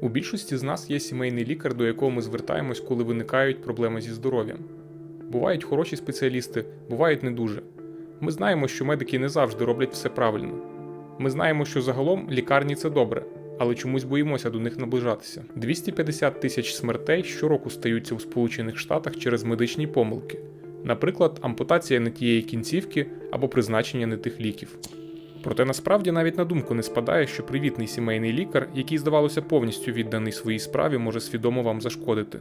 У більшості з нас є сімейний лікар, до якого ми звертаємось, коли виникають проблеми зі здоров'ям. Бувають хороші спеціалісти, бувають не дуже. Ми знаємо, що медики не завжди роблять все правильно. Ми знаємо, що загалом лікарні це добре, але чомусь боїмося до них наближатися. 250 тисяч смертей щороку стаються у Сполучених Штатах через медичні помилки, наприклад, ампутація не тієї кінцівки або призначення не тих ліків. Проте насправді навіть на думку не спадає, що привітний сімейний лікар, який, здавалося, повністю відданий своїй справі, може свідомо вам зашкодити.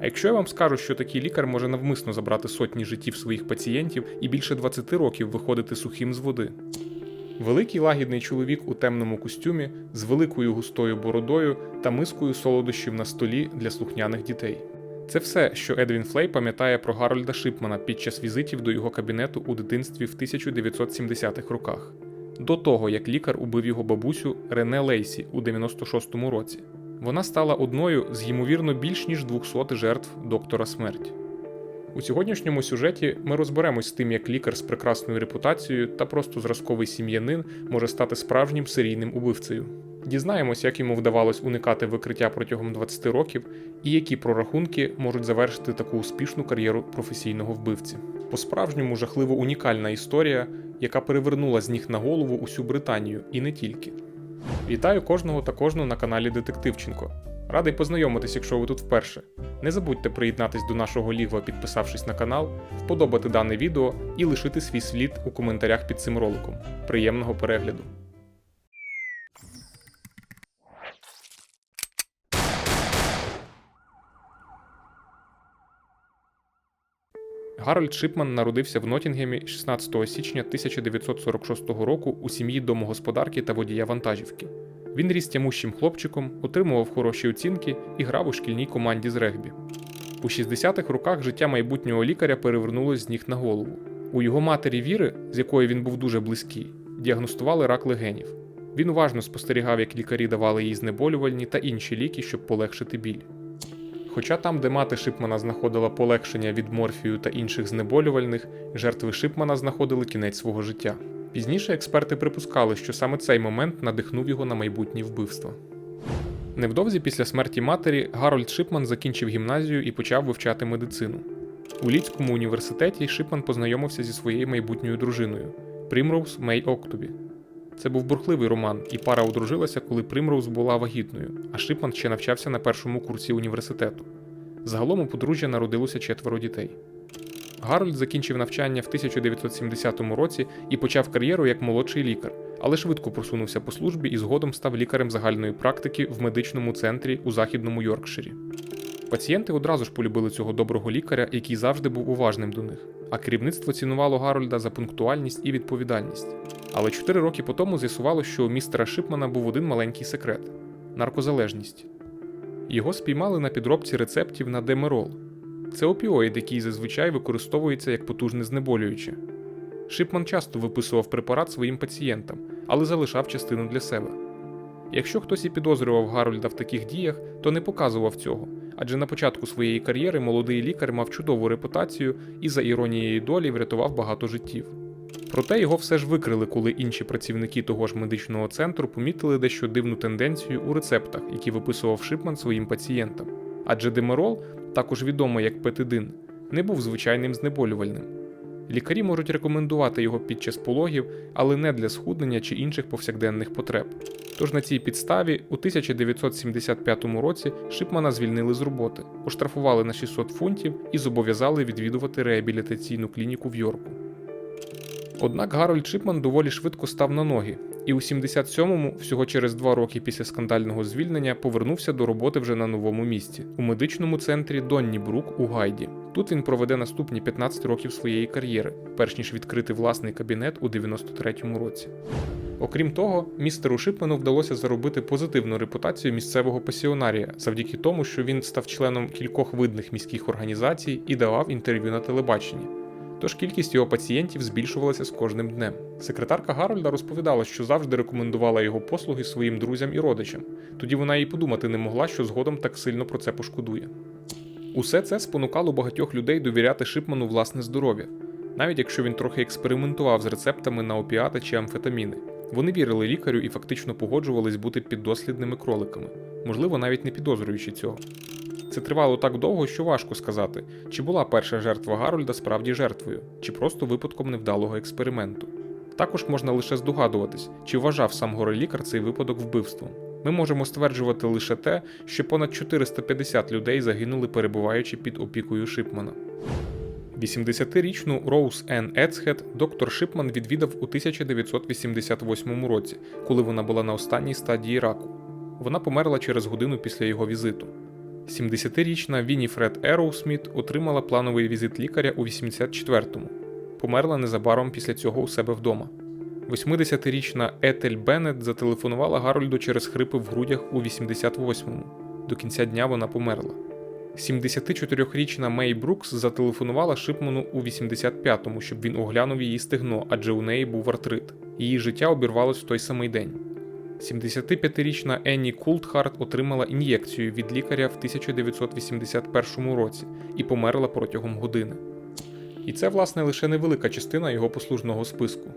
А якщо я вам скажу, що такий лікар може навмисно забрати сотні життів своїх пацієнтів і більше 20 років виходити сухим з води. Великий лагідний чоловік у темному костюмі з великою густою бородою та мискою солодощів на столі для слухняних дітей. Це все, що Едвін Флей пам'ятає про Гарольда Шипмана під час візитів до його кабінету у дитинстві в 1970-х роках, до того як лікар убив його бабусю Рене Лейсі у 96-му році. Вона стала одною з ймовірно більш ніж 200 жертв доктора смерть. У сьогоднішньому сюжеті ми розберемось з тим, як лікар з прекрасною репутацією та просто зразковий сім'янин може стати справжнім серійним убивцею. Дізнаємось, як йому вдавалось уникати викриття протягом 20 років і які прорахунки можуть завершити таку успішну кар'єру професійного вбивці. По-справжньому жахливо унікальна історія, яка перевернула з ніг на голову усю Британію і не тільки. Вітаю кожного та кожну на каналі Детективченко. Радий познайомитись, якщо ви тут вперше. Не забудьте приєднатись до нашого лігва, підписавшись на канал, вподобати дане відео і лишити свій слід у коментарях під цим роликом. Приємного перегляду! Гарольд Шипман народився в Нотінгемі 16 січня 1946 року у сім'ї домогосподарки та водія вантажівки. Він ріс тямущим хлопчиком, отримував хороші оцінки і грав у шкільній команді з регбі. У 60-х роках життя майбутнього лікаря перевернулось з ніг на голову. У його матері Віри, з якою він був дуже близький, діагностували рак легенів. Він уважно спостерігав, як лікарі давали їй знеболювальні та інші ліки, щоб полегшити біль. Хоча там, де мати Шипмана знаходила полегшення від морфію та інших знеболювальних, жертви Шипмана знаходили кінець свого життя. Пізніше експерти припускали, що саме цей момент надихнув його на майбутні вбивства. Невдовзі після смерті матері Гарольд Шипман закінчив гімназію і почав вивчати медицину. У Лідському університеті Шипман познайомився зі своєю майбутньою дружиною Примроуз Мей Октобі. Це був бурхливий роман, і пара одружилася, коли Примроуз була вагітною, а Шипман ще навчався на першому курсі університету. Загалом у подружжя народилося четверо дітей. Гарольд закінчив навчання в 1970 році і почав кар'єру як молодший лікар, але швидко просунувся по службі і згодом став лікарем загальної практики в медичному центрі у західному Йоркширі. Пацієнти одразу ж полюбили цього доброго лікаря, який завжди був уважним до них, а керівництво цінувало Гарольда за пунктуальність і відповідальність. Але чотири роки по тому з'ясувало, що у містера Шипмана був один маленький секрет наркозалежність. Його спіймали на підробці рецептів на демерол. Це опіоїд, який зазвичай використовується як потужне знеболююче. Шипман часто виписував препарат своїм пацієнтам, але залишав частину для себе. Якщо хтось і підозрював Гарольда в таких діях, то не показував цього, адже на початку своєї кар'єри молодий лікар мав чудову репутацію і за іронією долі врятував багато життів. Проте його все ж викрили, коли інші працівники того ж медичного центру помітили дещо дивну тенденцію у рецептах, які виписував Шипман своїм пацієнтам. Адже демерол, також відомий як петидин, не був звичайним знеболювальним. Лікарі можуть рекомендувати його під час пологів, але не для схуднення чи інших повсякденних потреб. Тож на цій підставі у 1975 році Шипмана звільнили з роботи, оштрафували на 600 фунтів і зобов'язали відвідувати реабілітаційну клініку в Йорку. Однак Гарольд Шипман доволі швидко став на ноги, і у 77-му, всього через два роки після скандального звільнення, повернувся до роботи вже на новому місці у медичному центрі Донні Брук у Гайді. Тут він проведе наступні 15 років своєї кар'єри, перш ніж відкрити власний кабінет у 93-му році. Окрім того, містеру Шипману вдалося заробити позитивну репутацію місцевого пасіонарія завдяки тому, що він став членом кількох видних міських організацій і давав інтерв'ю на телебаченні. Тож кількість його пацієнтів збільшувалася з кожним днем. Секретарка Гарольда розповідала, що завжди рекомендувала його послуги своїм друзям і родичам. Тоді вона і подумати не могла, що згодом так сильно про це пошкодує. Усе це спонукало багатьох людей довіряти Шипману власне здоров'я, навіть якщо він трохи експериментував з рецептами на опіати чи амфетаміни. Вони вірили лікарю і фактично погоджувались бути піддослідними кроликами. можливо, навіть не підозрюючи цього. Це тривало так довго, що важко сказати, чи була перша жертва Гарольда справді жертвою, чи просто випадком невдалого експерименту. Також можна лише здогадуватись, чи вважав сам горелікар цей випадок вбивством. Ми можемо стверджувати лише те, що понад 450 людей загинули, перебуваючи під опікою Шипмана. 80-річну Роуз Енн Ецхед доктор Шипман відвідав у 1988 році, коли вона була на останній стадії раку. Вона померла через годину після його візиту. 70-річна Вініфред Ероусміт отримала плановий візит лікаря у 84-му. Померла незабаром після цього у себе вдома. 80-річна Етель Беннет зателефонувала Гарольду через хрипи в грудях у 88-му. До кінця дня вона померла. 74-річна Мей Брукс зателефонувала Шипману у 85-му, щоб він оглянув її стегно, адже у неї був артрит. Її життя обірвалось в той самий день. 75-річна Енні Култхарт отримала ін'єкцію від лікаря в 1981 році і померла протягом години. І це, власне, лише невелика частина його послужного списку.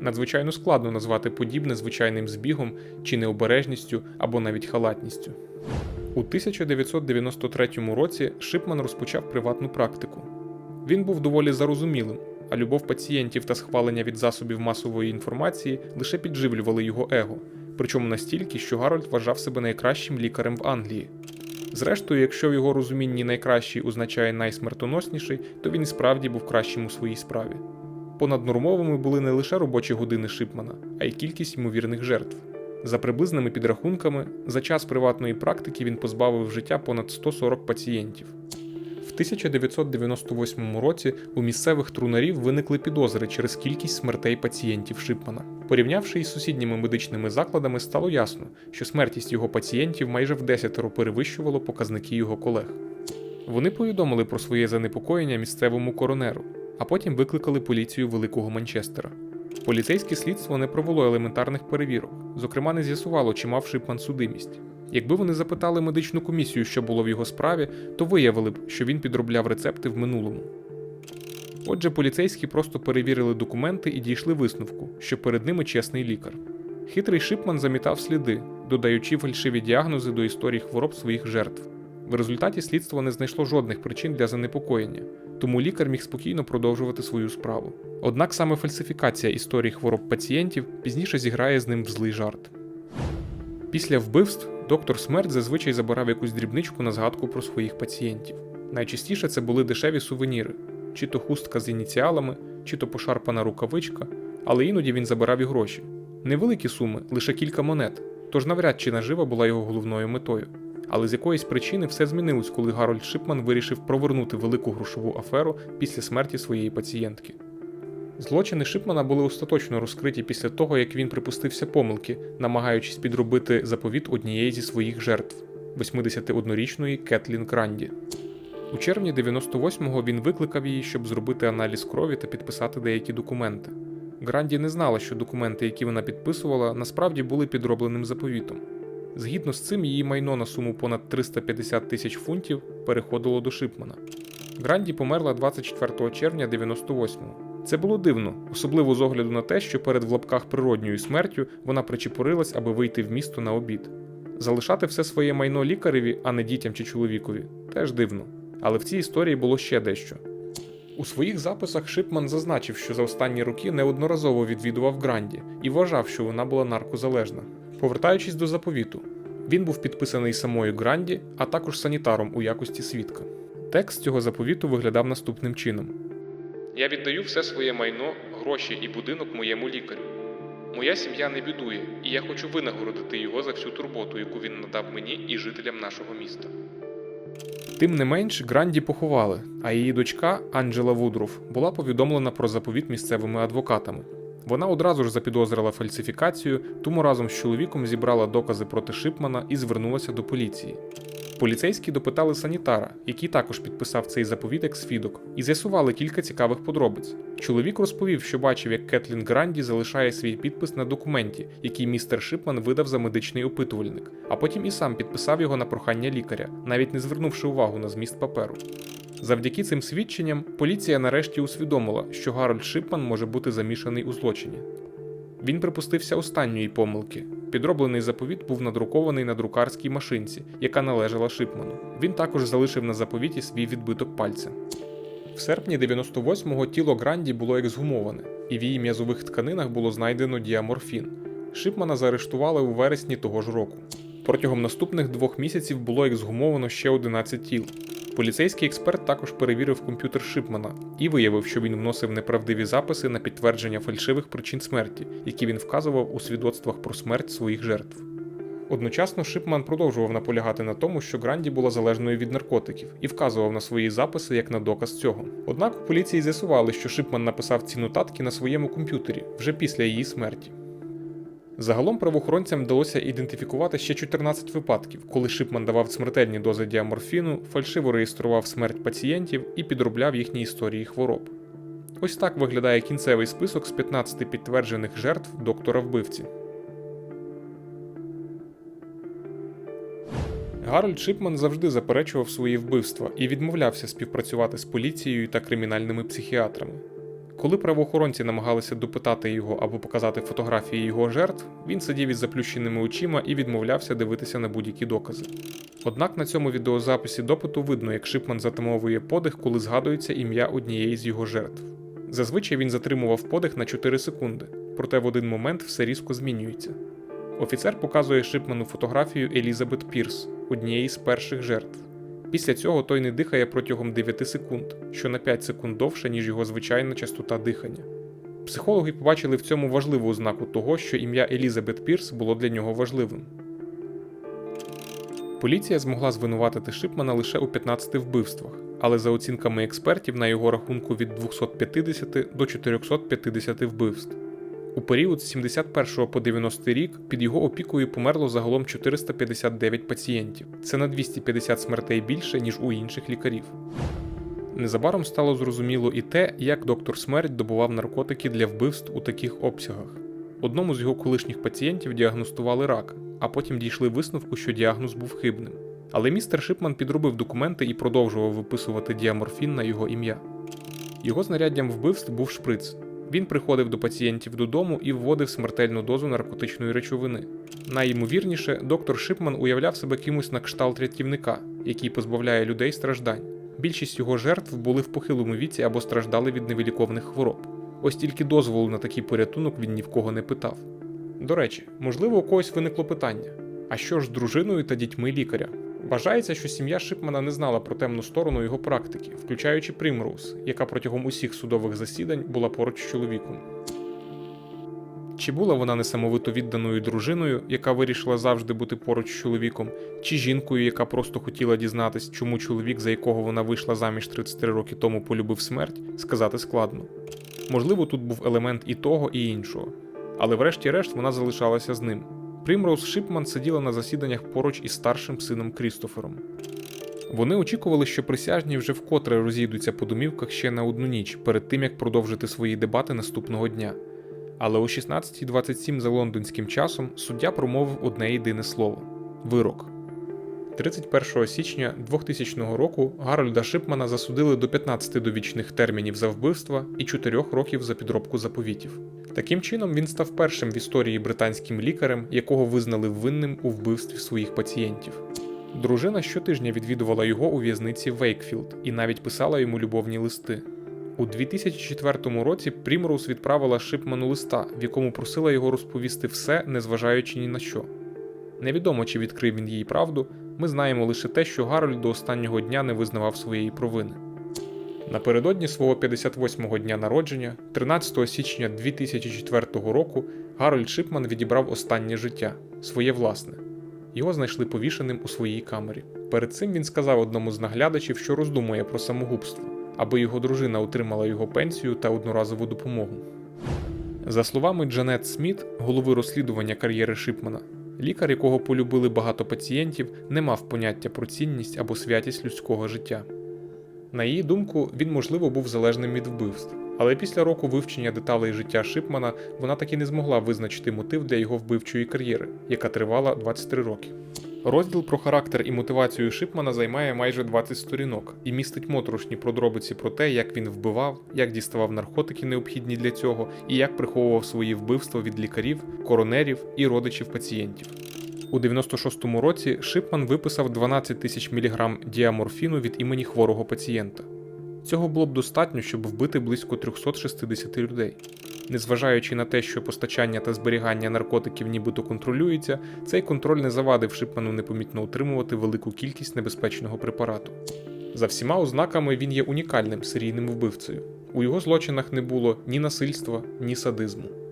Надзвичайно складно назвати подібне звичайним збігом чи необережністю або навіть халатністю. У 1993 році Шипман розпочав приватну практику. Він був доволі зарозумілим, а любов пацієнтів та схвалення від засобів масової інформації лише підживлювали його его, причому настільки, що Гарольд вважав себе найкращим лікарем в Англії. Зрештою, якщо в його розумінні найкращий означає найсмертоносніший, то він і справді був кращим у своїй справі. Понаднормовими були не лише робочі години Шипмана, а й кількість ймовірних жертв. За приблизними підрахунками, за час приватної практики він позбавив життя понад 140 пацієнтів. В 1998 році у місцевих трунарів виникли підозри через кількість смертей пацієнтів Шипмана. Порівнявши із сусідніми медичними закладами, стало ясно, що смертність його пацієнтів майже в десятеро перевищувало показники його колег. Вони повідомили про своє занепокоєння місцевому коронеру, а потім викликали поліцію Великого Манчестера. Поліцейське слідство не провело елементарних перевірок, зокрема, не з'ясувало, чи мав Шипман судимість. Якби вони запитали медичну комісію, що було в його справі, то виявили б, що він підробляв рецепти в минулому. Отже, поліцейські просто перевірили документи і дійшли висновку, що перед ними чесний лікар. Хитрий Шипман замітав сліди, додаючи фальшиві діагнози до історій хвороб своїх жертв. В результаті слідство не знайшло жодних причин для занепокоєння, тому лікар міг спокійно продовжувати свою справу. Однак саме фальсифікація історій хвороб пацієнтів пізніше зіграє з ним в злий жарт. Після вбивств доктор Смерть зазвичай забирав якусь дрібничку на згадку про своїх пацієнтів. Найчастіше це були дешеві сувеніри, чи то хустка з ініціалами, чи то пошарпана рукавичка, але іноді він забирав і гроші. Невеликі суми, лише кілька монет, тож навряд чи нажива була його головною метою. Але з якоїсь причини все змінилось, коли Гарольд Шипман вирішив провернути велику грошову аферу після смерті своєї пацієнтки. Злочини Шипмана були остаточно розкриті після того, як він припустився помилки, намагаючись підробити заповіт однієї зі своїх жертв 81-річної Кетлін Кранді. У червні 98-го він викликав її, щоб зробити аналіз крові та підписати деякі документи. Гранді не знала, що документи, які вона підписувала, насправді були підробленим заповітом. Згідно з цим, її майно на суму понад 350 тисяч фунтів переходило до Шипмана. Гранді померла 24 червня 98-го. Це було дивно, особливо з огляду на те, що перед в лапках природньою смертю вона причепурилась, аби вийти в місто на обід. Залишати все своє майно лікареві, а не дітям чи чоловікові, теж дивно. Але в цій історії було ще дещо. У своїх записах Шипман зазначив, що за останні роки неодноразово відвідував Гранді і вважав, що вона була наркозалежна. Повертаючись до заповіту, він був підписаний самою Гранді, а також санітаром у якості свідка. Текст цього заповіту виглядав наступним чином: Я віддаю все своє майно, гроші і будинок моєму лікарю. Моя сім'я не бідує, і я хочу винагородити його за всю турботу, яку він надав мені і жителям нашого міста. Тим не менш, Гранді поховали, а її дочка Анджела Вудруф була повідомлена про заповіт місцевими адвокатами. Вона одразу ж запідозрила фальсифікацію, тому разом з чоловіком зібрала докази проти Шипмана і звернулася до поліції. Поліцейські допитали санітара, який також підписав цей заповіт як свідок, і з'ясували кілька цікавих подробиць. Чоловік розповів, що бачив, як Кетлін Гранді залишає свій підпис на документі, який містер Шипман видав за медичний опитувальник, а потім і сам підписав його на прохання лікаря, навіть не звернувши увагу на зміст паперу. Завдяки цим свідченням поліція нарешті усвідомила, що Гарольд Шипман може бути замішаний у злочині. Він припустився останньої помилки. Підроблений заповіт був надрукований на друкарській машинці, яка належала Шипману. Він також залишив на заповіті свій відбиток пальця. В серпні 98-го тіло Гранді було ексгумоване, і в її м'язових тканинах було знайдено діаморфін. Шипмана заарештували у вересні того ж року. Протягом наступних двох місяців було ексгумовано ще 11 тіл. Поліцейський експерт також перевірив комп'ютер Шипмана і виявив, що він вносив неправдиві записи на підтвердження фальшивих причин смерті, які він вказував у свідоцтвах про смерть своїх жертв. Одночасно Шипман продовжував наполягати на тому, що Гранді була залежною від наркотиків, і вказував на свої записи як на доказ цього. Однак у поліції з'ясували, що Шипман написав ці нотатки на своєму комп'ютері вже після її смерті. Загалом правоохоронцям вдалося ідентифікувати ще 14 випадків, коли Шипман давав смертельні дози діаморфіну, фальшиво реєстрував смерть пацієнтів і підробляв їхні історії хвороб. Ось так виглядає кінцевий список з 15 підтверджених жертв доктора вбивці. Гарольд Шипман завжди заперечував свої вбивства і відмовлявся співпрацювати з поліцією та кримінальними психіатрами. Коли правоохоронці намагалися допитати його або показати фотографії його жертв, він сидів із заплющеними очима і відмовлявся дивитися на будь-які докази. Однак на цьому відеозаписі допиту видно, як Шипман затамовує подих, коли згадується ім'я однієї з його жертв. Зазвичай він затримував подих на 4 секунди, проте в один момент все різко змінюється. Офіцер показує Шипману фотографію Елізабет Пірс, однієї з перших жертв. Після цього той не дихає протягом 9 секунд, що на 5 секунд довше, ніж його звичайна частота дихання. Психологи побачили в цьому важливу ознаку того, що ім'я Елізабет Пірс було для нього важливим. Поліція змогла звинуватити Шипмана лише у 15 вбивствах, але за оцінками експертів на його рахунку від 250 до 450 вбивств. У період з 71 по 90 рік під його опікою померло загалом 459 пацієнтів. Це на 250 смертей більше, ніж у інших лікарів. Незабаром стало зрозуміло і те, як доктор Смерть добував наркотики для вбивств у таких обсягах. Одному з його колишніх пацієнтів діагностували рак, а потім дійшли висновку, що діагноз був хибним. Але містер Шипман підробив документи і продовжував виписувати діаморфін на його ім'я. Його знаряддям вбивств був шприц. Він приходив до пацієнтів додому і вводив смертельну дозу наркотичної речовини. Найімовірніше, доктор Шипман уявляв себе кимось на кшталт рятівника, який позбавляє людей страждань. Більшість його жертв були в похилому віці або страждали від невиліковних хвороб. Ось тільки дозволу на такий порятунок він ні в кого не питав. До речі, можливо, у когось виникло питання: а що ж з дружиною та дітьми лікаря? Вважається, що сім'я Шипмана не знала про темну сторону його практики, включаючи Примроуз, яка протягом усіх судових засідань була поруч з чоловіком. Чи була вона несамовито відданою дружиною, яка вирішила завжди бути поруч з чоловіком, чи жінкою, яка просто хотіла дізнатись, чому чоловік, за якого вона вийшла заміж 33 роки тому, полюбив смерть, сказати складно. Можливо, тут був елемент і того, і іншого. Але врешті-решт вона залишалася з ним. Примроуз Шипман сиділа на засіданнях поруч із старшим сином Крістофером. Вони очікували, що присяжні вже вкотре розійдуться по домівках ще на одну ніч перед тим як продовжити свої дебати наступного дня. Але о 16.27 за лондонським часом суддя промовив одне єдине слово вирок. 31 січня 2000 року Гарольда Шипмана засудили до 15 довічних термінів за вбивства і 4 років за підробку заповітів. Таким чином, він став першим в історії британським лікарем, якого визнали винним у вбивстві своїх пацієнтів. Дружина щотижня відвідувала його у в'язниці Вейкфілд і навіть писала йому любовні листи. У 2004 році Прімроуз відправила Шипману листа, в якому просила його розповісти все, незважаючи ні на що. Невідомо, чи відкрив він їй правду, ми знаємо лише те, що Гарольд до останнього дня не визнавав своєї провини. Напередодні свого 58-го дня народження, 13 січня 2004 року, Гарольд Шипман відібрав останнє життя своє власне. Його знайшли повішеним у своїй камері. Перед цим він сказав одному з наглядачів, що роздумує про самогубство, аби його дружина отримала його пенсію та одноразову допомогу. За словами Джанет Сміт, голови розслідування кар'єри Шипмана, лікар, якого полюбили багато пацієнтів, не мав поняття про цінність або святість людського життя. На її думку, він, можливо, був залежним від вбивств, але після року вивчення деталей життя Шипмана вона таки не змогла визначити мотив для його вбивчої кар'єри, яка тривала 23 роки. Розділ про характер і мотивацію Шипмана займає майже 20 сторінок і містить моторошні подробиці про те, як він вбивав, як діставав наркотики, необхідні для цього, і як приховував свої вбивства від лікарів, коронерів і родичів пацієнтів. У 96-му році Шипман виписав 12 тисяч мг діаморфіну від імені хворого пацієнта. Цього було б достатньо, щоб вбити близько 360 людей. Незважаючи на те, що постачання та зберігання наркотиків нібито контролюється, цей контроль не завадив Шипману непомітно утримувати велику кількість небезпечного препарату. За всіма ознаками він є унікальним серійним вбивцею. У його злочинах не було ні насильства, ні садизму.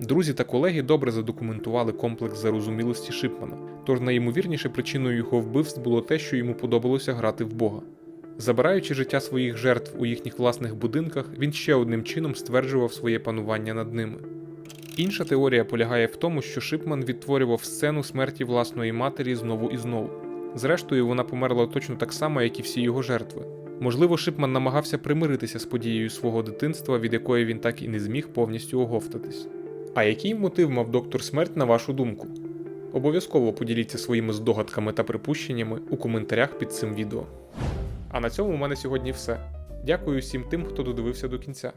Друзі та колеги добре задокументували комплекс зарозумілості Шипмана, тож найімовірніше причиною його вбивств було те, що йому подобалося грати в Бога. Забираючи життя своїх жертв у їхніх власних будинках, він ще одним чином стверджував своє панування над ними. Інша теорія полягає в тому, що Шипман відтворював сцену смерті власної матері знову і знову. Зрештою, вона померла точно так само, як і всі його жертви. Можливо, Шипман намагався примиритися з подією свого дитинства, від якої він так і не зміг повністю оговтатись. А який мотив мав доктор смерть на вашу думку? Обов'язково поділіться своїми здогадками та припущеннями у коментарях під цим відео. А на цьому у мене сьогодні все. Дякую всім тим, хто додивився до кінця.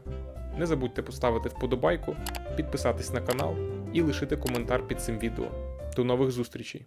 Не забудьте поставити вподобайку, підписатись на канал і лишити коментар під цим відео. До нових зустрічей!